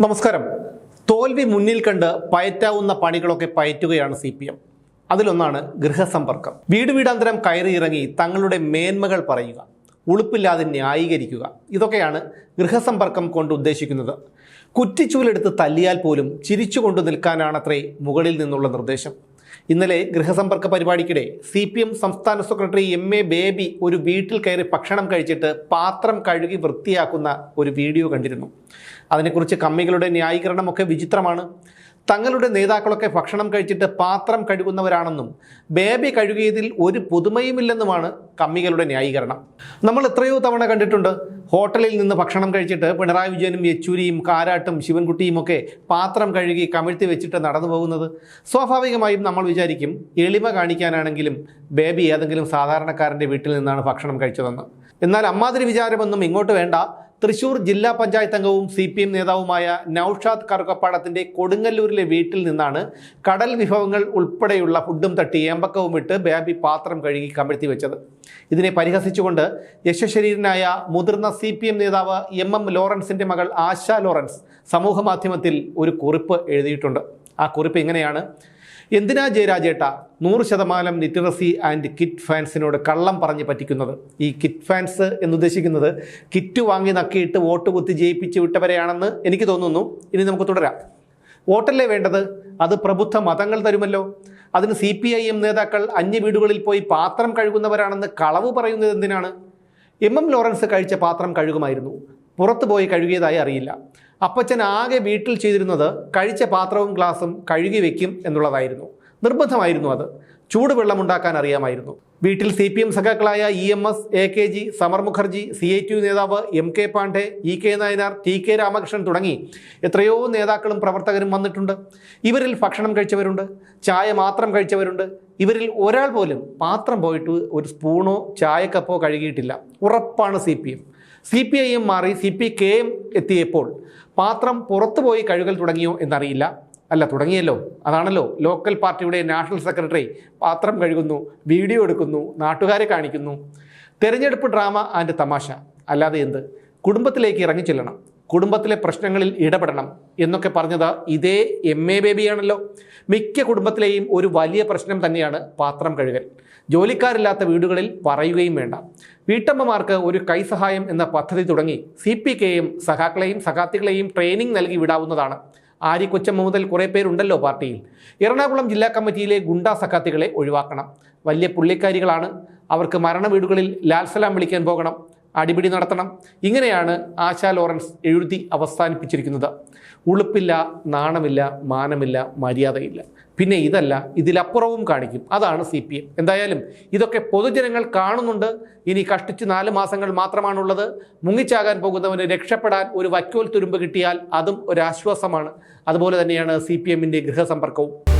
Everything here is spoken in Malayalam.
നമസ്കാരം. തോൽവി മുന്നിൽ കണ്ട് പയറ്റാവുന്ന പണികളൊക്കെ പയറ്റുകയാണ് സി പി എം. അതിലൊന്നാണ് ഗൃഹസമ്പർക്കം. വീട് വീടാന്തരം കയറി ഇറങ്ങി തങ്ങളുടെ മേന്മകൾ പറയുക ഉളുപ്പില്ലാതെ ന്യായീകരിക്കുക. ഇതൊക്കെയാണ് ഗൃഹസമ്പർക്കം കൊണ്ട് ഉദ്ദേശിക്കുന്നത്. കുറ്റിച്ചൂലെടുത്ത് തല്ലിയാൽ പോലും ചിരിച്ചുകൊണ്ട് നിൽക്കാനാണത്രേ മുകളിൽ നിന്നുള്ള നിർദ്ദേശം. ഇന്നലെ ഗൃഹസമ്പർക്ക പരിപാടിക്കിടെ സി പി എം സംസ്ഥാന സെക്രട്ടറി എം എ ബേബി ഒരു വീട്ടിൽ കയറി ഭക്ഷണം കഴിച്ചിട്ട് പാത്രം കഴുകി വൃത്തിയാക്കുന്ന ഒരു വീഡിയോ കണ്ടിരുന്നു. അതിനെക്കുറിച്ച് കമ്മികളുടെ ന്യായീകരണമൊക്കെ വിചിത്രമാണ്. തങ്ങളുടെ നേതാക്കളൊക്കെ ഭക്ഷണം കഴിച്ചിട്ട് പാത്രം കഴുകുന്നവരാണെന്നും ബേബി കഴുകിയതിൽ ഒരു പുതുമയുമില്ലെന്നുമാണ് കമ്മികളുടെ ന്യായീകരണം. നമ്മൾ എത്രയോ തവണ കണ്ടിട്ടുണ്ട് ഹോട്ടലിൽ നിന്ന് ഭക്ഷണം കഴിച്ചിട്ട് പിണറായി വിജയനും യെച്ചൂരിയും കാരാട്ടും ശിവൻകുട്ടിയും ഒക്കെ പാത്രം കഴുകി കമിഴ്ത്തി വെച്ചിട്ട് നടന്നു പോകുന്നത്. സ്വാഭാവികമായും നമ്മൾ വിചാരിക്കും എളിമ കാണിക്കാനാണെങ്കിലും ബേബി ഏതെങ്കിലും സാധാരണക്കാരന്റെ വീട്ടിൽ നിന്നാണ് ഭക്ഷണം കഴിച്ചതെന്ന്. എന്നാൽ അമ്മാതിരി വിചാരമൊന്നും ഇങ്ങോട്ട് വേണ്ട. തൃശൂർ ജില്ലാ പഞ്ചായത്ത് അംഗവും സി പി എം നേതാവുമായ നൌഷാദ് കറുക്കപ്പാടത്തിന്റെ കൊടുങ്ങല്ലൂരിലെ വീട്ടിൽ നിന്നാണ് കടൽ വിഭവങ്ങൾ ഉൾപ്പെടെയുള്ള ഫുഡും തട്ടി ഏമ്പക്കവും ഇട്ട് ബേബി പാത്രം കഴുകി കമഴ്ത്തി വെച്ചത്. ഇതിനെ പരിഹസിച്ചുകൊണ്ട് യശശരീരനായ മുതിർന്ന സി പി എം നേതാവ് എം എം ലോറൻസിന്റെ മകൾ ആശ ലോറൻസ് സമൂഹമാധ്യമത്തിൽ ഒരു കുറിപ്പ് എഴുതിയിട്ടുണ്ട്. ആ കുറിപ്പ് ഇങ്ങനെയാണ് എന്തിനാ ജയരാജേട്ട? നൂറ് ശതമാനം ലിറ്ററസി ആൻഡ് കിറ്റ് ഫാൻസിനോട് കള്ളം പറഞ്ഞ് പറ്റിക്കുന്നത്. ഈ കിറ്റ് ഫാൻസ് എന്നുദ്ദേശിക്കുന്നത് കിറ്റ് വാങ്ങി നക്കിയിട്ട് വോട്ട് കുത്തി ജയിപ്പിച്ച് വിട്ടവരെയാണെന്ന് എനിക്ക് തോന്നുന്നു. ഇനി നമുക്ക് തുടരാം. വോട്ടല്ലേ വേണ്ടത്? അത് പ്രബുദ്ധ മതങ്ങൾ തരുമല്ലോ. അതിന് സി പി ഐ എം നേതാക്കൾ അന്യ വീടുകളിൽ പോയി പാത്രം കഴുകുന്നവരാണെന്ന് കളവ് പറയുന്നത് എന്തിനാണ്? എം എം ലോറൻസ് കഴിച്ച പാത്രം കഴുകുമായിരുന്നു. പുറത്തു പോയി കഴുകിയതായി അറിയില്ല. അപ്പച്ചൻ ആകെ വീട്ടിൽ ചെയ്തിരുന്നത് കഴിച്ച പാത്രവും ഗ്ലാസും കഴുകി വെക്കും എന്നുള്ളതായിരുന്നു. നിർബന്ധമായിരുന്നു അത്. ചൂടുവെള്ളം ഉണ്ടാക്കാൻ അറിയാമായിരുന്നു. വീട്ടിൽ C P M സഖാക്കളായ E M S A K G Samar Mukherjee C I T നേതാവ് M K Pandey E K Nayanar T K Ramakrishnan തുടങ്ങി എത്രയോ നേതാക്കളും പ്രവർത്തകരും വന്നിട്ടുണ്ട്. ഇവരിൽ ഭക്ഷണം കഴിച്ചവരുണ്ട് ചായ മാത്രം കഴിച്ചവരുണ്ട്. ഇവരിൽ ഒരാൾ പോലും പാത്രം പോയിട്ട് ഒരു സ്പൂണോ ചായക്കപ്പോ കഴുകിയിട്ടില്ല. ഉറപ്പാണ് C P M. C P I M മാറി സി പി കെ എം എത്തിയപ്പോൾ പാത്രം പുറത്തുപോയി കഴുകൽ തുടങ്ങിയോ എന്നറിയില്ല. അല്ല തുടങ്ങിയല്ലോ. അതാണല്ലോ. ലോക്കൽ പാർട്ടിയുടെ നാഷണൽ സെക്രട്ടറി പാത്രം കഴുകുന്നു വീഡിയോ എടുക്കുന്നു നാട്ടുകാരെ കാണിക്കുന്നു. തെരഞ്ഞെടുപ്പ് ഡ്രാമ ആൻഡ് തമാശ. അല്ലാതെ എന്ത്? കുടുംബത്തിലേക്ക് ഇറങ്ങിച്ചെല്ലണം കുടുംബത്തിലെ പ്രശ്നങ്ങളിൽ ഇടപെടണം എന്നൊക്കെ പറഞ്ഞത് ഇതേ എം എ ബേബിയാണല്ലോ മിക്ക കുടുംബത്തിലെയും ഒരു വലിയ പ്രശ്നം തന്നെയാണ് പാത്രം കഴുകൽ. ജോലിക്കാരില്ലാത്ത വീടുകളിൽ പറയുകയും വേണ്ട. വീട്ടമ്മമാർക്ക് ഒരു കൈസഹായം എന്ന പദ്ധതി തുടങ്ങി സി പി കെയും സഖാക്കളെയും സഖാത്തികളെയും ട്രെയിനിങ് നൽകി വിടാവുന്നതാണ്. ആരി കൊച്ചമ്മ മുതൽ കുറേ പേരുണ്ടല്ലോ പാർട്ടിയിൽ. എറണാകുളം ജില്ലാ കമ്മിറ്റിയിലെ ഗുണ്ടാ സഖാത്തികളെ ഒഴിവാക്കണം. വലിയ പുള്ളിക്കാരികളാണ്. അവർക്ക് മരണ വീടുകളിൽ ലാൽസലാം വിളിക്കാൻ പോകണം. അടിപിടി നടത്തണം. ഇങ്ങനെയാണ് ആശാ ലോറൻസ് എഴുതി അവസാനിപ്പിച്ചിരിക്കുന്നത്. ഉളുപ്പില്ല നാണമില്ല മാനമില്ല മര്യാദയില്ല. പിന്നെ ഇതല്ല ഇതിലപ്പുറവും കാണിക്കും. അതാണ് സി പി എം. എന്തായാലും ഇതൊക്കെ പൊതുജനങ്ങൾ കാണുന്നുണ്ട്. ഇനി കഷ്ടിച്ച് നാല് മാസങ്ങൾ മാത്രമാണുള്ളത്. മുങ്ങിച്ചാകാൻ പോകുന്നവന് രക്ഷപ്പെടാൻ ഒരു വക്കോൽ തുരുമ്പ് കിട്ടിയാൽ അതും ഒരാശ്വാസമാണ്. അതുപോലെ തന്നെയാണ് സി പി എമ്മിന്റെ ഗൃഹസമ്പർക്കവും.